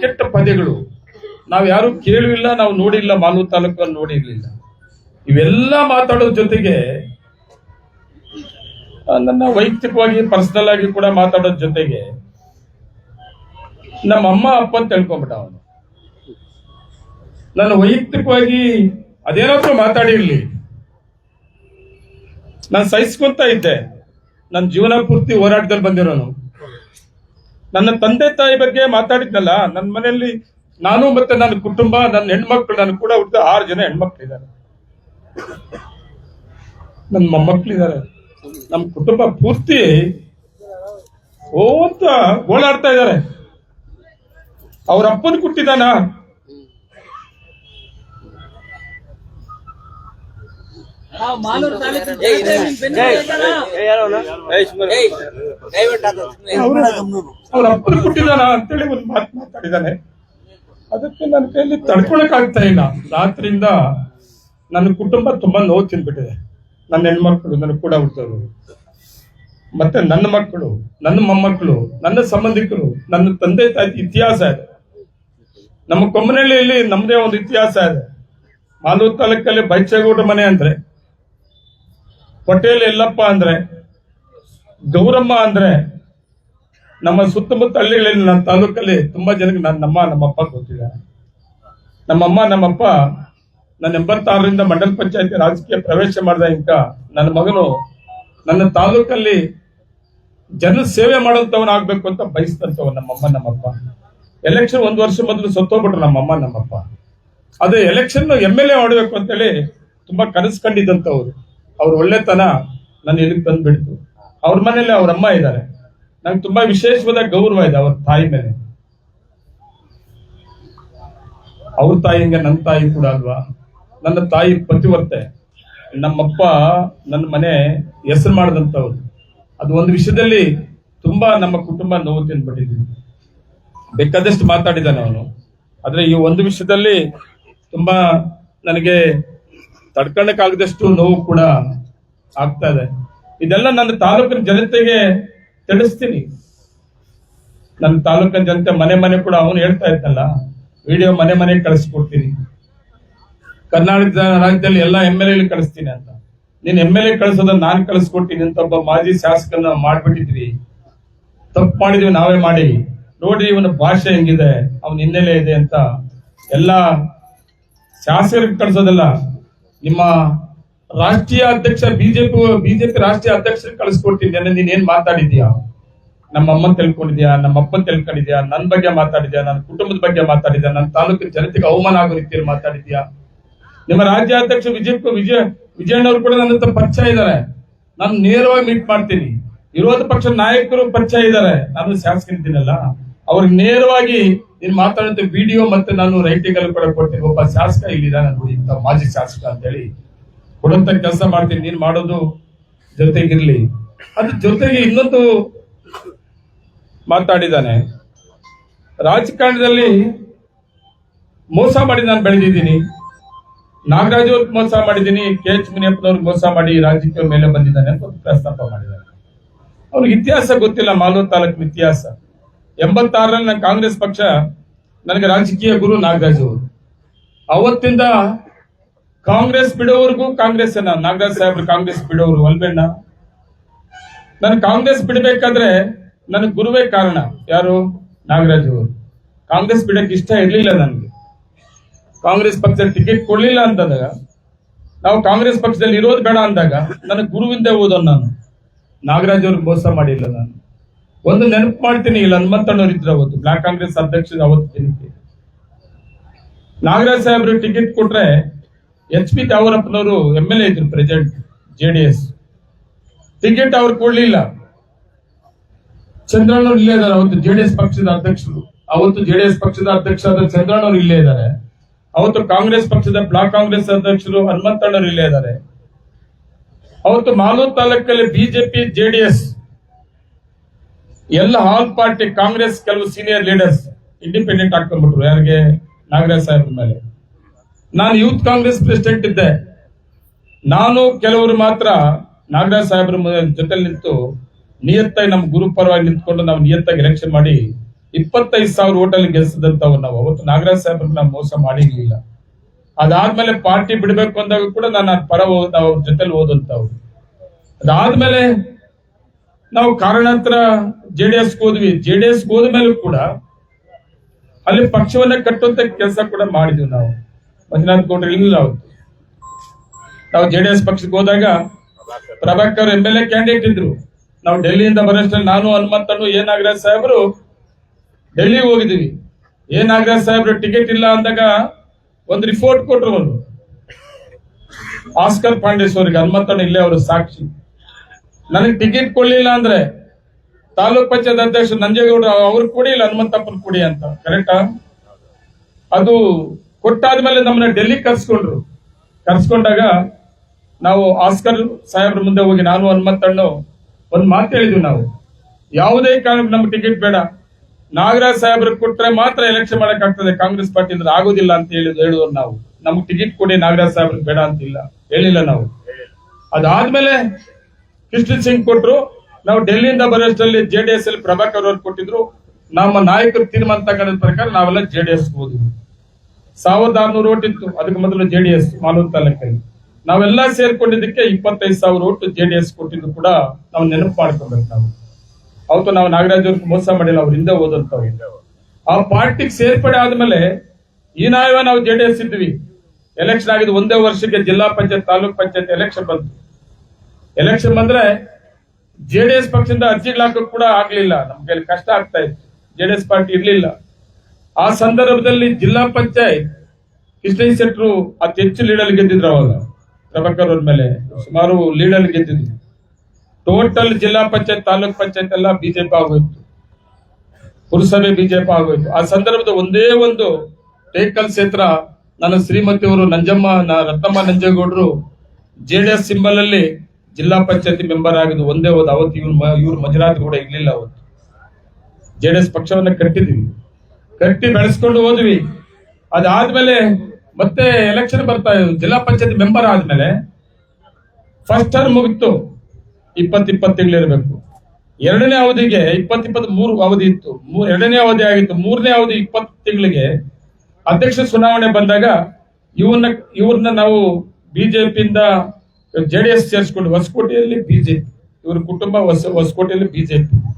ಕೆಟ್ಟ ಪದ್ಯಗಳು ನಾವು ಯಾರು ಕೇಳಿಲ್ಲ ನಾವು ನೋಡಿಲ್ಲ ಮಾಲೂರು ತಾಲೂಕನ್ನು ನೋಡಿರ್ಲಿಲ್ಲ. ಇವೆಲ್ಲ ಮಾತಾಡೋ ಜೊತೆಗೆ ನನ್ನ ವೈಯಕ್ತಿಕವಾಗಿ ಪರ್ಸನಲ್ ಆಗಿ ಕೂಡ ಮಾತಾಡೋದ್ ಜೊತೆಗೆ, ನಮ್ಮ ಅಮ್ಮ, ಅಪ್ಪ ಅಂತ ತಿಳ್ಕೊಂಬಿಟ್ಟ ಅವನು. ನಾನು ವೈಯಕ್ತಿಕವಾಗಿ ಅದೇನಾದ್ರೂ ಮಾತಾಡಿರ್ಲಿ. ನಾನು ಸಹಿಸ್ಕೊಂತ ಇದ್ದೆ. ನನ್ನ ಜೀವನ ಪೂರ್ತಿ ಹೋರಾಟದಲ್ಲಿ ಬಂದಿರೋನು. ನನ್ನ ತಂದೆ ತಾಯಿ ಬಗ್ಗೆ ಮಾತಾಡಿದ್ನಲ್ಲ ನನ್ನ ಮನೆಯಲ್ಲಿ ನಾನು ಮತ್ತೆ ನನ್ನ ಕುಟುಂಬ, ನನ್ನ ಹೆಣ್ಮಕ್ಳು ನನ್ನ ಕೂಡ ಹುಟ್ಟಿದ ಆರು ಜನ ಹೆಣ್ಮಕ್ಳಿದ್ದಾರೆ ನನ್ನ ಮೊಮ್ಮಕ್ಳಿದ್ದಾರೆ ನಮ್ಮ ಕುಟುಂಬ ಪೂರ್ತಿ ಓ ಅಂತ ಗೋಳಾಡ್ತಾ ಇದ್ದಾರೆ. ಅವ್ರ ಅಪ್ಪನ ಕೊಟ್ಟಿದ್ದಾನ? ಮಾಲೂರು ತಾಲೂಕಿನ ಜನತೆ ನಿಮ್ ಬೆನ್ನಿಗೆ ಇದ್ದಾರಾ? ಅವ್ರ ಅಪ್ಪನ ಕೊಟ್ಟಿದ್ದಾನ ಅಂತೇಳಿ ಒಂದು ಮಾತು ಮಾತಾಡಿದ್ದಾನೆ ಅದಕ್ಕೆ ನನ್ನ ಕೈಯಲ್ಲಿ ತಡ್ಕೊಳಕ್ ಆಗ್ತಾ ಇಲ್ಲ ರಾತ್ರಿಯಿಂದ ನನ್ನ ಕುಟುಂಬ ತುಂಬಾ ನೋವು ತಿನ್ಬಿಟ್ಟಿದೆ ನನ್ನ ಹೆಣ್ಮಕ್ಳು ನನ್ನ ಕೂಡ ಹುಟ್ಟೋರು ಮತ್ತೆ ನನ್ನ ಮಕ್ಕಳು ನನ್ನ ಮೊಮ್ಮಕ್ಕಳು ನನ್ನ ಸಂಬಂಧಿಕರು ನನ್ನ ತಂದೆ ತಾಯಿ ಇತಿಹಾಸ ಇದೆ ನಮ್ಮ ಕೊಮ್ಮನಹಳ್ಳಿಯಲ್ಲಿ ನಮ್ಮದೇ ಒಂದು ಇತಿಹಾಸ ಇದೆ ಮಾಲೂರು ತಾಲೂಕಲ್ಲಿ ಬೈಚೇಗೌಡ ಮನೆ ಅಂದ್ರೆ ಪಟೇಲ್ ಎಲ್ಲಪ್ಪ ಅಂದ್ರೆ, ಗೌರಮ್ಮ ಅಂದ್ರೆ, ನಮ್ಮ ಸುತ್ತಮುತ್ತ ಹಳ್ಳಿಗಳಲ್ಲಿ ನನ್ನ ತಾಲೂಕಲ್ಲಿ ತುಂಬಾ ಜನಕ್ಕೆ ನನ್ನ ನಮ್ಮ ನಮ್ಮಪ್ಪ ಗೊತ್ತಿದ್ದಾರೆ. ನಮ್ಮಮ್ಮ, ನಮ್ಮಪ್ಪ ನನ್ನ ಎಂಬತ್ತಾರರಿಂದ ಮಂಡಲ ಪಂಚಾಯತಿ ರಾಜಕೀಯ ಪ್ರವೇಶ ಮಾಡಿದ ಇಂಕ ನನ್ನ ಮಗನು ನನ್ನ ತಾಲೂಕಲ್ಲಿ ಜನ ಸೇವೆ ಮಾಡೋಂಥವನ್ ಆಗ್ಬೇಕು ಅಂತ ಬಯಸ್ತಂಥವ್ ನಮ್ಮಮ್ಮ, ನಮ್ಮಪ್ಪ. ಎಲೆಕ್ಷನ್ ಒಂದು ವರ್ಷ ಮೊದಲು ಸತ್ತೋಗ್ಬಿಟ್ರು ನಮ್ಮಮ್ಮ, ನಮ್ಮಪ್ಪ. ಅದೇ ಎಲೆಕ್ಷನ್ ಎಂ ಎಲ್ ಎ ಮಾಡಬೇಕು ಅಂತೇಳಿ ತುಂಬಾ ಕನಸು ಕಂಡಿದ್ದಂಥವ್ರು. ಅವ್ರ ಒಳ್ಳೆತನ ನನ್ನ ತಂದು ತಂದ್ಬಿಡ್ತು ಅವ್ರ ಮನೇಲಿ ಅವ್ರ ಅಮ್ಮ ಇದ್ದಾರೆ. ನಂಗೆ ತುಂಬಾ ವಿಶೇಷವಾದ ಗೌರವ ಇದೆ ಅವ್ರ ತಾಯಿ ಮೇಲೆ. ಅವ್ರ ತಾಯಿ ಹಂಗೆ ನನ್ನ ತಾಯಿ ಕೂಡ ಅಲ್ವಾ? ನನ್ನ ತಾಯಿ ಪತಿವರ್ತೆ. ನಮ್ಮಪ್ಪ ನನ್ನ ಮನೆ ಹೆಸರು ಮಾಡಿದಂಥವ್ರು. ಅದು ಒಂದು ವಿಷಯದಲ್ಲಿ ತುಂಬಾ ನಮ್ಮ ಕುಟುಂಬ ನೋವು ತಿನ್ಬಿಟ್ಟಿದ್ವಿ ಬೇಕಾದಷ್ಟು ಮಾತಾಡಿದ್ದಾನೆ ಅವನು. ಆದರೆ ಈ ಒಂದು ವಿಷಯದಲ್ಲಿ ತುಂಬಾ ನನಗೆ ತಡ್ಕೊಳ್ಳಕ್ಕಾಗದಷ್ಟು ನೋವು ಕೂಡ ಆಗ್ತಾ ಇದೆ. ಇದೆಲ್ಲ ನನ್ನ ತಾಲೂಕಿನ ಜನತೆಗೆ ತಿಳಿಸ್ತೀನಿ. ನನ್ನ ತಾಲೂಕಿನ ಜನತೆ ಮನೆ ಮನೆ ಕೂಡ ಅವನು ಹೇಳ್ತಾ ಇದ್ದಲ್ಲ ವಿಡಿಯೋ ಮನೆ ಮನೆಗೆ ಕಳಿಸ್ಕೊಡ್ತೀನಿ. ಕರ್ನಾಟಕ ರಾಜ್ಯದಲ್ಲಿ ಎಲ್ಲ ಎಂ ಎಲ್ ಎ ಕಳಿಸ್ತೀನಿ ಅಂತ. ನೀನ್ ಎಂ ಎಲ್ ಎ ಕಳಿಸೋದನ್ನ ನಾನು ಕಳಿಸ್ಕೊಡ್ತೀನಿ ಅಂತ ಒಬ್ಬ ಮಾಜಿ ಶಾಸಕನ ಮಾಡ್ಬಿಟ್ಟಿದ್ವಿ. ತಪ್ಪು ಮಾಡಿದ್ವಿ, ನಾವೇ ಮಾಡಿ ನೋಡಿ ಇವನ ಭಾಷೆ ಹೆಂಗಿದೆ, ಅವನ ಹಿನ್ನೆಲೆ ಇದೆ ಅಂತ. ಎಲ್ಲ ಶಾಸಕರಿಗೆ ಕಳಿಸೋದಲ್ಲ ನಿಮ್ಮ ರಾಷ್ಟ್ರೀಯ ಅಧ್ಯಕ್ಷ, ಬಿಜೆಪಿ ಬಿಜೆಪಿ ರಾಷ್ಟ್ರೀಯ ಅಧ್ಯಕ್ಷರಿಗೆ ಕಳಿಸ್ಕೊಡ್ತೀನಿ. ನೆನ್ನೆ ನೀನ್ ಏನ್ ಮಾತಾಡಿದ್ಯಾ? ನಮ್ಮ ಅಮ್ಮನ್ ತಿಳ್ಕೊಂಡಿದ್ಯಾ? ನಮ್ಮ ಅಪ್ಪನ್ ತಿಳ್ಕೊಂಡಿದ್ಯಾ? ನನ್ನ ಬಗ್ಗೆ ಮಾತಾಡಿದ್ಯಾ? ನನ್ನ ಕುಟುಂಬದ ಬಗ್ಗೆ ಮಾತಾಡಿದ್ಯಾ? ನನ್ನ ತಾಲೂಕಿನ ಜನತೆಗೆ ಅವಮಾನ ಆಗೋ ರೀತಿಯಲ್ಲಿ ಮಾತಾಡಿದ್ಯಾ? ನಿಮ್ಮ ರಾಜ್ಯಾಧ್ಯಕ್ಷ ವಿಜಯ ವಿಜಯ, ವಿಜಯಣ್ಣವ್ರು ಕೂಡ ನನ್ನ ಹತ್ರ ಪರಿಚಯ ಇದ್ದಾರೆ. ನಾನು ನೇರವಾಗಿ ಮೀಟ್ ಮಾಡ್ತೀನಿ. ವಿರೋಧ ಪಕ್ಷ ನಾಯಕರು ಪರಿಚಯ ಇದ್ದಾರೆ. ನಾನು ಶಾಸಕರಿದ್ದೀನಲ್ಲ ಅವ್ರಿಗೆ ನೇರವಾಗಿ ನೀನು ಮಾತಾಡೋಂಥ ವಿಡಿಯೋ ಮತ್ತೆ ನಾನು ರೈಟಿಂಗ್ ಅಲ್ಲಿ ಕೂಡ ಕೊಡ್ತೀನಿ. ಒಬ್ಬ ಶಾಸಕ ಇಲ್ಲಿದ್ದಾನೆ ನೋಡಿ ಇಂತ ಮಾಜಿ ಶಾಸಕ ಅಂತೇಳಿ. ಕೊಡಂತ ಕೆಲಸ ಮಾಡ್ತೀನಿ, ನೀನ್ ಮಾಡೋದು ಜೊತೆಗಿರ್ಲಿ. ಅದ್ರ ಜೊತೆಗೆ ಇನ್ನೊಂದು ಮಾತಾಡಿದ್ದಾನೆ ರಾಜಕಾರಣದಲ್ಲಿ ಮೋಸ ಮಾಡಿ ನಾನು ಬೆಳೆದಿದ್ದೀನಿ. ನಾಗರಾಜ್ ಅವ್ರಿಗೆ ಮೋಸ ಮಾಡಿದ್ದೀನಿ, ಕೆ ಎಚ್ ಮುನಿಯಪ್ಪನವ್ರಿಗೆ ಮೋಸ ಮಾಡಿ ರಾಜಕೀಯ ಮೇಲೆ ಬಂದಿದ್ದಾನೆ ಅಂತ ಪ್ರಸ್ತಾಪ ಮಾಡಿದ್ದಾರೆ ಅವ್ರಿಗೆ ಇತಿಹಾಸ ಗೊತ್ತಿಲ್ಲ, ಮಾಲೂರು ತಾಲೂಕಿನ ಇತಿಹಾಸ. ಎಂಬತ್ತಾರರಲ್ಲಿ ನನ್ನ ಕಾಂಗ್ರೆಸ್ ಪಕ್ಷ ನನಗೆ ರಾಜಕೀಯ ಗುರು ನಾಗರಾಜ್ ಅವರು. ಅವತ್ತಿಂದ ಕಾಂಗ್ರೆಸ್ ಬಿಡೋವರೆಗೂ ಕಾಂಗ್ರೆಸ್ ನಾಗರಾಜ್ ಸಾಹೇಬ್ರು ಕಾಂಗ್ರೆಸ್ ಬಿಡೋರು ಅಲ್ಬೇಣ್ಣ ನಾನು ಕಾಂಗ್ರೆಸ್ ಬಿಡಬೇಕಾದ್ರೆ ನನ್ನ ಗುರುವೇ ಕಾರಣ. ಯಾರು? ನಾಗರಾಜ್ ಅವರು. ಕಾಂಗ್ರೆಸ್ ಬಿಡಕ್ಕೆ ಇಷ್ಟ ಇರಲಿಲ್ಲ ನನಗೆ. ಕಾಂಗ್ರೆಸ್ ಪಕ್ಷದಲ್ಲಿ ಟಿಕೆಟ್ ಕೊಡ್ಲಿಲ್ಲ ಅಂತಂದಾಗ ನಾವು ಕಾಂಗ್ರೆಸ್ ಪಕ್ಷದಲ್ಲಿ ಇರೋದು ಬೇಡ ಅಂದಾಗ ನನ್ನ ಗುರುವಿಂದ ಓದೋನು ನಾನು. ನಾಗರಾಜ್ ಅವ್ರಿಗೆ ಮೋಸ ಮಾಡಿಲ್ಲ ನಾನು. ಒಂದು ನೆನಪು ಮಾಡ್ತೀನಿ ಇಲ್ಲಿ ಹನುಮಂತಣ್ಣವ್ರು ಇದ್ರು ಅವತ್ತು, ಬ್ಲಾಕ್ ಕಾಂಗ್ರೆಸ್ ಅಧ್ಯಕ್ಷ ಅವತ್ತು ದಿನಕ್ಕೆ. ನಾಗರಾಜ್ ಸಾಹೇಬ್ರು ಟಿಕೆಟ್ ಕೊಟ್ರೆ, ಎಚ್ ಪಿ ತಾವರಪ್ಪನವರು ಎಂ ಎಲ್ ಎ ಇದ್ರು president J D S ticket ಅವ್ರು ಕೊಡ್ಲಿಲ್ಲ. ಚಂದ್ರಣ್ಣವ್ರು ಇಲ್ಲೇ ಇದ್ದಾರೆ, ಅವತ್ತು ಜೆಡಿಎಸ್ ಪಕ್ಷದ ಅಧ್ಯಕ್ಷರು. ಅವತ್ತು ಜೆಡಿಎಸ್ ಪಕ್ಷದ ಅಧ್ಯಕ್ಷ ಆದ ಚಂದ್ರಣ್ಣವ್ರು ಇಲ್ಲೇ ಇದ್ದಾರೆ. ಅವತ್ತು ಕಾಂಗ್ರೆಸ್ ಪಕ್ಷದ ಬ್ಲಾಕ್ ಕಾಂಗ್ರೆಸ್ ಅಧ್ಯಕ್ಷರು ಹನುಮಂತಣ್ಣವ್ರು ಇಲ್ಲೇ ಇದ್ದಾರೆ. ಅವತ್ತು ಮಾಲೂರು ತಾಲೂಕಲ್ಲಿ ಬಿಜೆಪಿ ಜೆಡಿಎಸ್ ಎಲ್ಲ ಆಲ್ ಪಾರ್ಟಿ ಕಾಂಗ್ರೆಸ್ ಕೆಲವು ಸೀನಿಯರ್ ಲೀಡರ್ಸ್ ಇಂಡಿಪೆಂಡೆಂಟ್ ಹಾಕೊಂಡ್ಬಿಟ್ರು ಯಾರಿಗೆ? ನಾಗರಾಜ್ ಸಾಹೇಬ್ರ ಮೇಲೆ. ನಾನು ಯೂತ್ ಕಾಂಗ್ರೆಸ್ ಪ್ರೆಸಿಡೆಂಟ್ ಇದ್ದೆ. ನಾನು ಕೆಲವರು ಮಾತ್ರ ನಾಗರಾಜ್ ಸಾಹೇಬ್ರ ಜೊತೆ ನಿಂತು ನಿಯತ್ತಾಗಿ ನಮ್ಮ ಗುರು ಪರವಾಗಿ ನಿಂತ್ಕೊಂಡು ನಾವು ನಿಯತ್ತಾಗಿ ಎಲೆಕ್ಷನ್ ಮಾಡಿ ಇಪ್ಪತ್ತೈದು ಸಾವಿರ ಓಟಲ್ಲಿ ಗೆಲ್ಸಿದಂತವ್ ನಾವು. ಅವತ್ತು ನಾಗರಾಜ್ ಸಾಹೇಬ್ರನ್ನ ನಾವು ಮೋಸ ಮಾಡಿರ್ಲಿಲ್ಲ. ಅದಾದ್ಮೇಲೆ ಪಾರ್ಟಿ ಬಿಡ್ಬೇಕು ಅಂದಾಗ ಕೂಡ ನಾನು ಪರ ಹೋದ ಅವ್ರ ಜೊತೆಲಿ ಓದಂತವ್ರು ಅದಾದ್ಮೇಲೆ ನಾವು ಕಾರಣಾಂತರ ಜೆ ಡಿ ಎಸ್ ಹೋದ್ವಿ. ಜೆ ಡಿ ಎಸ್ ಹೋದ್ಮೇಲೂ ಕೂಡ ಅಲ್ಲಿ ಪಕ್ಷವನ್ನ ಕಟ್ಟುವಂತ ಕೆಲಸ ಕೂಡ ಮಾಡಿದ್ವಿ ನಾವು. ಮಂಜುನಾಥ್ ಗೌಡ್ರು ಇಲ್ಲ ಅವತ್ತು. ನಾವು ಜೆ ಡಿ ಎಸ್ ಪಕ್ಷಕ್ಕೆ ಹೋದಾಗ Prabhakar M L A candidate ಇದ್ರು. ನಾವು ಡೆಲ್ಲಿಯಿಂದ ಬರೋಷ್ಟು ನಾನು ಹನುಮಂತನು ಎ. ನಾಗರಾಜ್ ಸಾಹೇಬ್ರು ಡೆಲ್ಲಿಗೆ ಹೋಗಿದ್ವಿ. ಎ. ನಾಗರಾಜ್ ಸಾಹೇಬ್ರು ಟಿಕೆಟ್ ಇಲ್ಲ ಅಂದಾಗ ಒಂದು ರಿಪೋರ್ಟ್ ಕೊಟ್ರು ಅವರು. ಆಸ್ಕರ್ ಪಾಂಡೇಶ್ವರಿಗೆ ಹನುಮಂತಣ್ಣ ಇಲ್ಲೇ ಅವರು ಸಾಕ್ಷಿ. ನನಗೆ ಟಿಕೆಟ್ ಕೊಡ್ಲಿಲ್ಲ ಅಂದ್ರೆ ತಾಲೂಕ್ ಪಂಚಾಯತ್ ಅಧ್ಯಕ್ಷ ನಂಜೇಗೌಡ ಅವ್ರು ಕೊಡಿ ಇಲ್ಲ ಹನುಮಂತಪ್ಪನ್ ಕೊಡಿ ಅಂತ. ಕರೆಕ್ಟಾ ಅದು ಕೊಟ್ಟಾದ್ಮೇಲೆ ನಮ್ಮನ್ನ ಡೆಲ್ಲಿ ಕರ್ಸ್ಕೊಂಡ್ರು. ಕರ್ಸ್ಕೊಂಡಾಗ ನಾವು ಆಸ್ಕರ್ ಸಾಹೇಬ್ರ ಮುಂದೆ ಹೋಗಿ ನಾನು ಹನುಮಂತಣ್ಣು ಒಂದ್ ಮಾತು ಹೇಳಿದ್ವಿ ನಾವು. ಯಾವುದೇ ಕಾರಣಕ್ಕೆ ನಮ್ಗೆ ಟಿಕೆಟ್ ಬೇಡ. ನಾಗರಾಜ್ ಸಾಹೇಬ್ರಿಗೆ ಕೊಟ್ರೆ ಮಾತ್ರ ಎಲೆಕ್ಷನ್ ಮಾಡಕ್ ಆಗ್ತದೆ, ಕಾಂಗ್ರೆಸ್ ಪಾರ್ಟಿ ಅಂದ್ರೆ ಆಗೋದಿಲ್ಲ ಅಂತ ಹೇಳಿ ಹೇಳುವರು ನಾವು. ನಮ್ಗೆ ಟಿಕೆಟ್ ಕೊಡಿ, ನಾಗರಾಜ್ ಸಾಹೇಬ್ರಿಗೆ ಬೇಡ ಅಂತಿಲ್ಲ. ಹೇಳಿಲ್ಲ ನಾವು. ಅದಾದ್ಮೇಲೆ ಕೃಷ್ಣ ಸಿಂಗ್ ಕೊಟ್ರು, ನಾವು ಡೆಲ್ಲಿಯಿಂದ ಬರೋಷ್ಟರಲ್ಲಿ ಜೆ ಡಿ ಎಸ್ ಅಲ್ಲಿ ಪ್ರಭಾಕರ್ ಅವ್ರು ಕೊಟ್ಟಿದ್ರು. ನಮ್ಮ ನಾಯಕರು ತೀರ್ಮಾನ ತಗೊಂಡ ಪ್ರಕಾರ ನಾವೆಲ್ಲ ಜೆ ಡಿ ಎಸ್ ಹೋದ್ವಿ. ಸಾವಿರದ ಆರ್ನೂರು ಓಟ್ ಇತ್ತು. ಅದಕ್ಕೆ ಮೊದಲು ಜೆ ಡಿ ಎಸ್ ಮಾಲೂರು ತಾಲೂಕಲ್ಲಿ. ನಾವೆಲ್ಲ ಸೇರ್ಕೊಂಡಿದ್ದಕ್ಕೆ ಇಪ್ಪತ್ತೈದು ಸಾವಿರ ಓಟ್ ಜೆ ಡಿ ಎಸ್ ಕೊಟ್ಟಿದ್ದು ಕೂಡ ನಾವು ನೆನಪು ಮಾಡ್ಕೊಬೇಕು ನಾವು ಅವತ್ತು ನಾವು ನಾಗರಾಜ್ ಅವ್ರಿಗೆ ಮೋಸ ಮಾಡಿಲ್ಲ, ಅವ್ರ ಹಿಂದೆ ಓದಂತವ್ರು ಆ ಪಾರ್ಟಿಗೆ ಸೇರ್ಪಡೆ ಆದ್ಮೇಲೆ ಈ ನಾವೇ ನಾವು ಜೆ ಡಿ ಎಸ್ ಇದ್ವಿ. ಎಲೆಕ್ಷನ್ ಆಗಿದ್ದು ಒಂದೇ ವರ್ಷಕ್ಕೆ ಜಿಲ್ಲಾ ಪಂಚಾಯತ್, ತಾಲೂಕ್ ಪಂಚಾಯತ್ ಎಲೆಕ್ಷನ್ ಬಂತು. ಎಲೆಕ್ಷನ್ ಬಂದ್ರೆ ಜೆ ಡಿ ಎಸ್ ಪಕ್ಷದಿಂದ ಅರ್ಜಿಗಳು ಹಾಕಕ್ ಕೂಡ ಆಗ್ಲಿಲ್ಲ. ನಮ್ ಕೈಲಿ ಕಷ್ಟ ಆಗ್ತಾ ಇತ್ತು. ಜೆ ಡಿ ಎಸ್ ಪಾರ್ಟಿ ಇರ್ಲಿಲ್ಲ. ಆ ಸಂದರ್ಭದಲ್ಲಿ ಜಿಲ್ಲಾ ಪಂಚಾಯತ್ ಕೃಷ್ಣ ಶೆಟ್ರು ಅತಿ ಹೆಚ್ಚು ಲೀಡಲ್ಲಿ ಗೆದ್ದಿದ್ರು ಅವಾಗ. ಪ್ರಭಾಕರ್ ಅವ್ರ ಮೇಲೆ. ಸುಮಾರು ಲೀಡಲ್ಲಿ ಗೆದ್ದಿದ್ರು. ಟೋಟಲ್ ಜಿಲ್ಲಾ ಪಂಚಾಯತ್, ತಾಲೂಕ್ ಪಂಚಾಯತ್ ಎಲ್ಲ ಬಿಜೆಪಿ ಆಗೋಯ್ತು. ಪುರಸಭೆ ಬಿಜೆಪಿ ಆಗೋಯ್ತು. ಆ ಸಂದರ್ಭದ ಒಂದೇ ಒಂದು ಟೇಕಲ್ ಕ್ಷೇತ್ರ ನನ್ನ ಶ್ರೀಮತಿ ಅವರು ನಂಜಮ್ಮ ರತ್ನಮ್ಮ ನಂಜೇಗೌಡರು ಜೆ ಡಿ ಎಸ್ ಸಿಂಬಲ್ ಅಲ್ಲಿ ಜಿಲ್ಲಾ ಪಂಚಾಯತಿ ಮೆಂಬರ್ ಆಗಿದ್ದು ಒಂದೇ ಹೋದ ಅವತ್ತು ಇವ್ರು ಇವ್ರು ಮಂಜುನಾಥ್ ಕೂಡ ಇರ್ಲಿಲ್ಲ ಅವತ್ತು. ಜೆ ಡಿ ಎಸ್ ಪಕ್ಷವನ್ನ ಕಟ್ಟಿದ್ವಿ ಕಟ್ಟಿ ಬೆಳೆಸ್ಕೊಂಡು ಹೋದ್ವಿ. ಅದಾದ್ಮೇಲೆ ಮತ್ತೆ ಎಲೆಕ್ಷನ್ ಬರ್ತಾ ಜಿಲ್ಲಾ ಪಂಚಾಯತಿ ಮೆಂಬರ್ ಆದ್ಮೇಲೆ ಫಸ್ಟ್ ಟರ್ಮ್ ಮುಗಿತು ಇಪ್ಪತ್ ಇಪ್ಪತ್ತು ತಿಂಗಳಿರಬೇಕು ಎರಡನೇ ಅವಧಿಗೆ ಇಪ್ಪತ್ ಇಪ್ಪತ್ ಮೂರು ಅವಧಿ ಇತ್ತು. ಮೂ- ಎರಡನೇ ಅವಧಿ ಆಗಿತ್ತು. ಮೂರನೇ ಅವಧಿ ಇಪ್ಪತ್ತು ತಿಂಗಳಿಗೆ ಅಧ್ಯಕ್ಷ ಚುನಾವಣೆ ಬಂದಾಗ ಇವನ್ನ ಇವ್ರನ್ನ ನಾವು ಬಿಜೆಪಿಯಿಂದ ಜೆಡಿಎಸ್ ಸೇರಿಸ್ಕೊಂಡು ಹೊಸಕೋಟೆಯಲ್ಲಿ ಬಿಜೆಪಿ. ಇವ್ರ ಕುಟುಂಬ ಹೊಸ ಹೊಸಕೋಟೆಯಲ್ಲಿ ಬಿಜೆಪಿ.